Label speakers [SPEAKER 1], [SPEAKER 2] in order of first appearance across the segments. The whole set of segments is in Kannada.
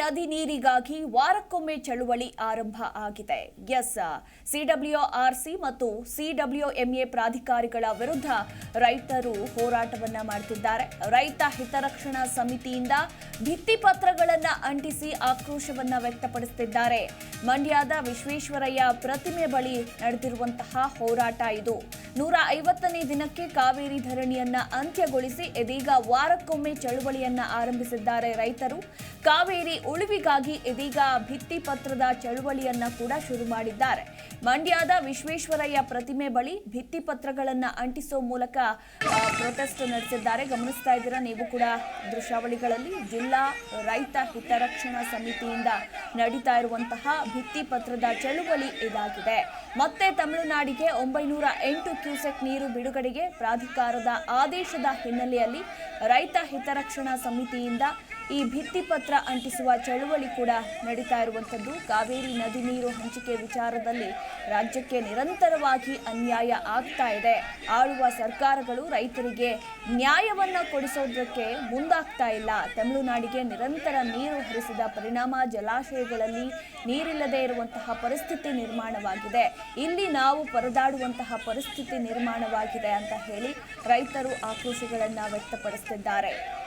[SPEAKER 1] ನದಿ ನೀರಿಗಾಗಿ ವಾರಕ್ಕೊಮ್ಮೆ ಚಳುವಳಿ ಆರಂಭ ಆಗಿದೆ. ಎಸ್, ಸಿಡಬ್ಲ್ಯೂಆರ್ಸಿ ಮತ್ತು ಸಿಡಬ್ಲ್ಯೂಎಂಎ ಪ್ರಾಧಿಕಾರಿಗಳ ವಿರುದ್ಧ ರೈತರು ಹೋರಾಟವನ್ನ ಮಾಡುತ್ತಿದ್ದಾರೆ ರೈತ ಹಿತರಕ್ಷಣಾ ಸಮಿತಿಯಿಂದ ಭಿತ್ತಿಪತ್ರಗಳನ್ನ ಅಂಟಿಸಿ ಆಕ್ರೋಶವನ್ನ ವ್ಯಕ್ತಪಡಿಸುತ್ತಿದ್ದಾರೆ ಮಂಡ್ಯದ ವಿಶ್ವೇಶ್ವರಯ್ಯ ಪ್ರತಿಮೆ ಬಳಿ ನಡೆದಿರುವಂತಹ ಹೋರಾಟ ಇದು. ನೂರ ಐವತ್ತನೇ ದಿನಕ್ಕೆ ಕಾವೇರಿ ಧರಣಿಯನ್ನ ಅಂತ್ಯಗೊಳಿಸಿ ಇದೀಗ ವಾರಕ್ಕೊಮ್ಮೆ ಚಳುವಳಿಯನ್ನ ಆರಂಭಿಸಿದ್ದಾರೆ ರೈತರು. ಕಾವೇರಿ ಉಳಿವಿಗಾಗಿ ಇದೀಗ ಭಿತ್ತಿಪತ್ರದ ಚಳುವಳಿಯನ್ನ ಕೂಡ ಶುರು ಮಾಡಿದ್ದಾರೆ. ಮಂಡ್ಯದ ವಿಶ್ವೇಶ್ವರಯ್ಯ ಪ್ರತಿಮೆ ಬಳಿ ಭಿತ್ತಿಪತ್ರಗಳನ್ನು ಅಂಟಿಸೋ ಮೂಲಕ ಪ್ರೊಟೆಸ್ಟ್ ನಡೆಸಿದ್ದಾರೆ. ಗಮನಿಸ್ತಾ ಇದ್ದೀರಾ, ನೀವು ಕೂಡ ದೃಶ್ಯಾವಳಿಗಳಲ್ಲಿ ಜಿಲ್ಲಾ ರೈತ ಹಿತರಕ್ಷಣಾ ಸಮಿತಿಯಿಂದ ನಡೀತಾ ಇರುವಂತಹ ಭಿತ್ತಿಪತ್ರದ ಚಳುವಳಿ ಇದಾಗಿದೆ. ಮತ್ತೆ ತಮಿಳುನಾಡಿಗೆ ಒಂಬೈನೂರ ಎಂಟು ಕ್ಯೂಸೆಕ್ ನೀರು ಬಿಡುಗಡೆಗೆ ಪ್ರಾಧಿಕಾರದ ಆದೇಶದ ಹಿನ್ನೆಲೆಯಲ್ಲಿ ರೈತ ಹಿತರಕ್ಷಣಾ ಸಮಿತಿಯಿಂದ ಈ ಭಿತ್ತಿಪತ್ರ ಅಂಟಿಸುವ ಚಳುವಳಿ ಕೂಡ ನಡೀತಾ ಇರುವಂಥದ್ದು. ಕಾವೇರಿ ನದಿ ನೀರು ಹಂಚಿಕೆ ವಿಚಾರದಲ್ಲಿ ರಾಜ್ಯಕ್ಕೆ ನಿರಂತರವಾಗಿ ಅನ್ಯಾಯ ಆಗ್ತಾ ಇದೆ. ಆಳುವ ಸರ್ಕಾರಗಳು ರೈತರಿಗೆ ನ್ಯಾಯವನ್ನು ಕೊಡಿಸೋದಕ್ಕೆ ಮುಂದಾಗ್ತಾ ಇಲ್ಲ. ತಮಿಳುನಾಡಿಗೆ ನಿರಂತರ ನೀರು ಹರಿಸಿದ ಪರಿಣಾಮ ಜಲಾಶಯಗಳಲ್ಲಿ ನೀರಿಲ್ಲದೆ ಇರುವಂತಹ ಪರಿಸ್ಥಿತಿ ನಿರ್ಮಾಣವಾಗಿದೆ. ಇಲ್ಲಿ ನಾವು ಪರದಾಡುವಂತಹ ಪರಿಸ್ಥಿತಿ ನಿರ್ಮಾಣವಾಗಿದೆ ಅಂತ ಹೇಳಿ ರೈತರು ಆಕ್ರೋಶಗಳನ್ನು ವ್ಯಕ್ತಪಡಿಸುತ್ತಿದ್ದಾರೆ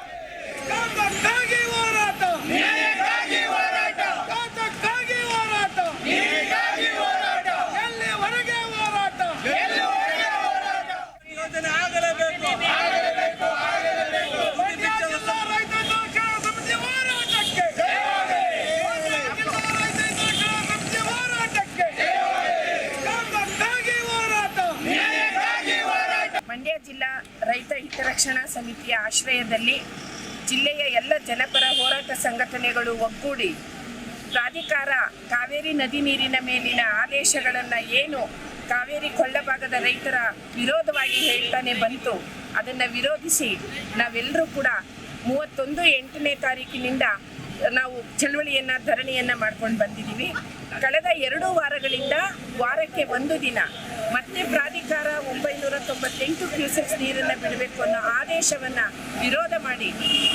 [SPEAKER 2] ಮಂಡ್ಯ ಜಿಲ್ಲಾ ರೈತ ಹಿತರಕ್ಷಣಾ ಸಮಿತಿಯ ಆಶ್ರಯದಲ್ಲಿ ಜಿಲ್ಲೆಯ ಎಲ್ಲ ಜನಪರ ಹೋರಾಟ ಸಂಘಟನೆಗಳು ಒಗ್ಗೂಡಿ ಪ್ರಾಧಿಕಾರ ಕಾವೇರಿ ನದಿ ನೀರಿನ ಮೇಲಿನ ಆದೇಶಗಳನ್ನು ಏನು ಕಾವೇರಿ ಕೊಳ್ಳಭಾಗದ ರೈತರ ವಿರೋಧವಾಗಿ ಹೇಳ್ತಾನೆ ಬಂತು, ಅದನ್ನು ವಿರೋಧಿಸಿ ನಾವೆಲ್ಲರೂ ಕೂಡ ಮೂವತ್ತೊಂದು ಎಂಟನೇ ತಾರೀಕಿನಿಂದ ನಾವು ಚಳವಳಿಯನ್ನ, ಧರಣಿಯನ್ನ ಮಾಡ್ಕೊಂಡು ಬಂದಿದ್ದೀವಿ. ಕಳೆದ ಎರಡು ವಾರಗಳಿಂದ ವಾರಕ್ಕೆ ಒಂದು ದಿನ ಮತ್ತೆ ಪ್ರಾಧಿಕಾರ ಒಂಬೈನೂರ ತೊಂಬತ್ತೆಂಟು ಕ್ಯೂಸೆಕ್ಸ್ ನೀರನ್ನು ಬಿಡಬೇಕು ಅನ್ನೋ ಆದೇಶವನ್ನ ವಿರೋಧ ಮಾಡಿ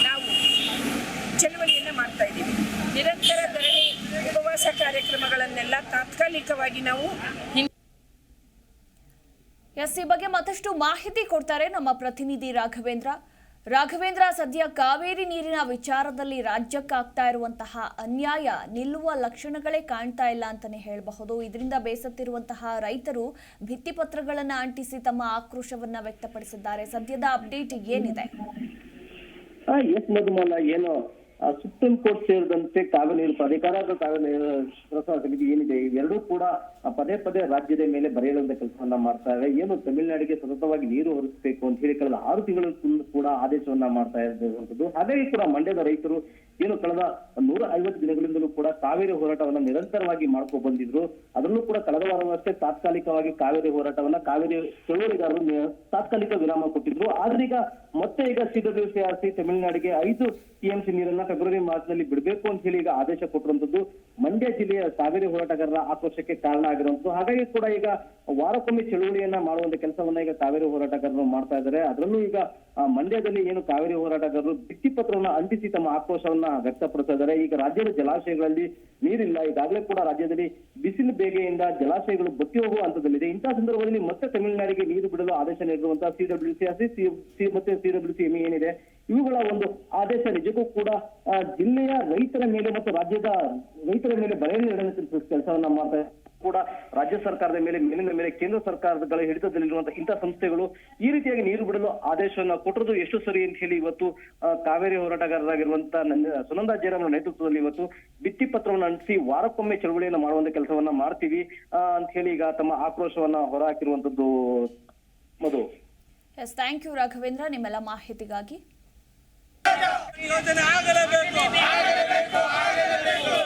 [SPEAKER 2] ನಾವು ಚಳವಳಿಯನ್ನ ಮಾಡ್ತಾ ಇದ್ದೀವಿ. ನಿರಂತರ ಧರಣಿ, ಉಪವಾಸ ಕಾರ್ಯಕ್ರಮಗಳನ್ನೆಲ್ಲ ತಾತ್ಕಾಲಿಕವಾಗಿ ನಾವು
[SPEAKER 1] ಎಸ್ ಈ ಬಗ್ಗೆ ಮತ್ತಷ್ಟು ಮಾಹಿತಿ ಕೊಡ್ತಾರೆ ನಮ್ಮ ಪ್ರತಿನಿಧಿ ರಾಘವೇಂದ್ರ. ರಾಘವೇಂದ್ರ ಸದ್ಯ ಕಾವೇರಿ ನೀರಿನ ವಿಚಾರದಲ್ಲಿ ರಾಜ್ಯಕ್ಕಾಗ್ತಾ ಇರುವಂತಹ ಅನ್ಯಾಯ ನಿಲ್ಲುವ ಲಕ್ಷಣಗಳೇ ಕಾಣ್ತಾ ಇಲ್ಲ ಅಂತಾನೆ ಹೇಳಬಹುದು. ಇದರಿಂದ ಬೇಸತ್ತಿರುವಂತಹ ರೈತರು ಭಿತ್ತಿಪತ್ರಗಳನ್ನು ಅಂಟಿಸಿ ತಮ್ಮ ಆಕ್ರೋಶವನ್ನ ವ್ಯಕ್ತಪಡಿಸಿದ್ದಾರೆ. ಸದ್ಯದ ಅಪ್ಡೇಟ್ ಏನಿದೆ?
[SPEAKER 3] ಎಸ್ ಸುಪ್ರೀಂ ಕೋರ್ಟ್ ಸೇರಿದಂತೆ ಕಾವೇರಿ ನೀರು ಪ್ರಾಧಿಕಾರ ಕಾವೇರಿ ಏನಿದೆ ಎರಡೂ ಕೂಡ ಪದೇ ಪದೇ ರಾಜ್ಯದ ಮೇಲೆ ಬರೆಯಲುವಂತ ಕೆಲಸವನ್ನ ಮಾಡ್ತಾ ಇದೆ ಏನು ತಮಿಳುನಾಡಿಗೆ ಸತತವಾಗಿ ನೀರು ಹರಿಸಬೇಕು ಅಂತ ಹೇಳಿ ಕಳೆದ ಆರು ತಿಂಗಳ ಕೂಡ ಆದೇಶವನ್ನ ಮಾಡ್ತಾ ಇರುವಂತದ್ದು. ಹಾಗಾಗಿ ಕೂಡ ಮಂಡ್ಯದ ರೈತರು ಏನು ಕಳೆದ ನೂರ ಐವತ್ತು ದಿನಗಳಿಂದಲೂ ಕೂಡ ಕಾವೇರಿ ಹೋರಾಟವನ್ನ ನಿರಂತರವಾಗಿ ಮಾಡ್ಕೊ ಬಂದಿದ್ರು. ಅದರಲ್ಲೂ ಕೂಡ ಕಳೆದ ವಾರವಷ್ಟೇ ತಾತ್ಕಾಲಿಕವಾಗಿ ಕಾವೇರಿ ಹೋರಾಟವನ್ನ ಕಾವೇರಿ ಚಳುವಳಿಗಾರರು ತಾತ್ಕಾಲಿಕ ವಿರಾಮ ಕೊಟ್ಟಿದ್ರು. ಆದ್ರೆ ಈಗ ಮತ್ತೆ ಈಗ ಆರಿಸಿ ತಮಿಳುನಾಡಿಗೆ ಐದು ಟಿಎಂಸಿ ನೀರನ್ನ ಫೆಬ್ರವರಿ ಮಾಸದಲ್ಲಿ ಬಿಡಬೇಕು ಅಂತ ಹೇಳಿ ಈಗ ಆದೇಶ ಕೊಟ್ಟಿರುವಂತದ್ದು. ಮಂಡ್ಯ ಜಿಲ್ಲೆಯ ಕಾವೇರಿ ಹೋರಾಟಗಾರರ ಆಕ್ರೋಶಕ್ಕೆ ಕಾರಣ ಆಗಿರುವಂತದ್ದು. ಹಾಗಾಗಿ ಕೂಡ ಈಗ ವಾರಕ್ಕೊಮ್ಮೆ ಚಳುವಳಿಯನ್ನ ಮಾಡುವಂತ ಕೆಲಸವನ್ನ ಈಗ ಕಾವೇರಿ ಹೋರಾಟಗಾರರು ಮಾಡ್ತಾ ಇದ್ದಾರೆ. ಅದರಲ್ಲೂ ಈಗ ಮಂಡ್ಯದಲ್ಲಿ ಏನು ಕಾವೇರಿ ಹೋರಾಟಗಾರರು ಭಿತ್ತಿಪತ್ರವನ್ನ ಅಂಟಿಸಿ ತಮ್ಮ ಆಕ್ರೋಶವನ್ನ ವ್ಯಕ್ತಪಡಿಸ್ತಾ ಇದ್ದಾರೆ. ಈಗ ರಾಜ್ಯದ ಜಲಾಶಯಗಳಲ್ಲಿ ನೀರಿಲ್ಲ. ಈಗಾಗಲೇ ಕೂಡ ರಾಜ್ಯದಲ್ಲಿ ಬಿಸಿಲು ಬೇಗೆಯಿಂದ ಜಲಾಶಯಗಳು ಬತ್ತಿ ಹೋಗುವ ಹಂತದಲ್ಲಿದೆ. ಇಂತಹ ಸಂದರ್ಭದಲ್ಲಿ ಮತ್ತೆ ತಮಿಳುನಾಡಿಗೆ ನೀರು ಬಿಡಲು ಆದೇಶ ನೀಡಿರುವಂತಹ ಸಿಡಬ್ಲ್ಯೂಸಿ ಸಿ ಮತ್ತೆ ಸಿಡಬ್ಲ್ಯೂಸಿ ಎಂ ಏನಿದೆ, ಇವುಗಳ ಒಂದು ಆದೇಶ ನಿಜಕ್ಕೂ ಕೂಡ ಜಿಲ್ಲೆಯ ರೈತರ ಮೇಲೆ ಮತ್ತು ರಾಜ್ಯದ ರೈತರ ಮೇಲೆ ಬರೆಯನ್ನು ಕೆಲಸವನ್ನ ಮಾಡ್ತಾ. ಕೂಡ ರಾಜ್ಯ ಸರ್ಕಾರದ ಮೇಲೆ ಮೇಲಿನ ಮೇಲೆ ಕೇಂದ್ರ ಸರ್ಕಾರಗಳ ಹಿಡಿತದಲ್ಲಿರುವಂತಹ ಇಂತಹ ಸಂಸ್ಥೆಗಳು ಈ ರೀತಿಯಾಗಿ ನೀರು ಬಿಡಲು ಆದೇಶವನ್ನ ಕೊಟ್ಟಿರೋದು ಎಷ್ಟು ಸರಿ ಅಂತ ಹೇಳಿ ಇವತ್ತು ಕಾವೇರಿ ಹೋರಾಟಗಾರರಾಗಿರುವಂತಹ ಸುನಂದ ಸುನಂದಾ ಜಯರಾಮ್ ನೇತೃತ್ವದಲ್ಲಿ ಇವತ್ತು ಭಿತ್ತಿ ಪತ್ರವನ್ನು ಅಂಟಿಸಿ ವಾರಕ್ಕೊಮ್ಮೆ ಚಳವಳಿಯನ್ನು ಮಾಡುವಂತ ಕೆಲಸವನ್ನ ಮಾಡ್ತೀವಿ ಆ, ಅಂತ ಹೇಳಿ ಈಗ ತಮ್ಮ ಆಕ್ರೋಶವನ್ನ ಹೊರಹಾಕಿರುವಂತದ್ದು Madhu.
[SPEAKER 1] Yes thank you Raghavendra. ನಿಮ್ಮೆಲ್ಲ ಮಾಹಿತಿಗಾಗಿ.
[SPEAKER 4] ಯೋಜನೆ ಆಗಲೇಬೇಕು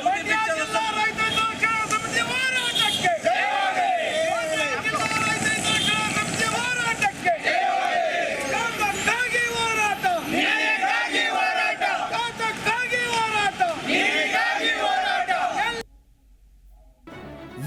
[SPEAKER 4] ರೈತ ಸಹಕಾರ ಸಮಿತಿ ಹೋರಾಟಕ್ಕೆ ಸಮಿತಿ ಹೋರಾಟಕ್ಕೆ ಕಾಂತಕ್ಕಾಗಿ ಹೋರಾಟ ನ್ಯಾಯಕ್ಕಾಗಿ ಹೋರಾಟ ಕಾಂತಕ್ಕಾಗಿ ಹೋರಾಟ ನೀರಿಗಾಗಿ ಹೋರಾಟ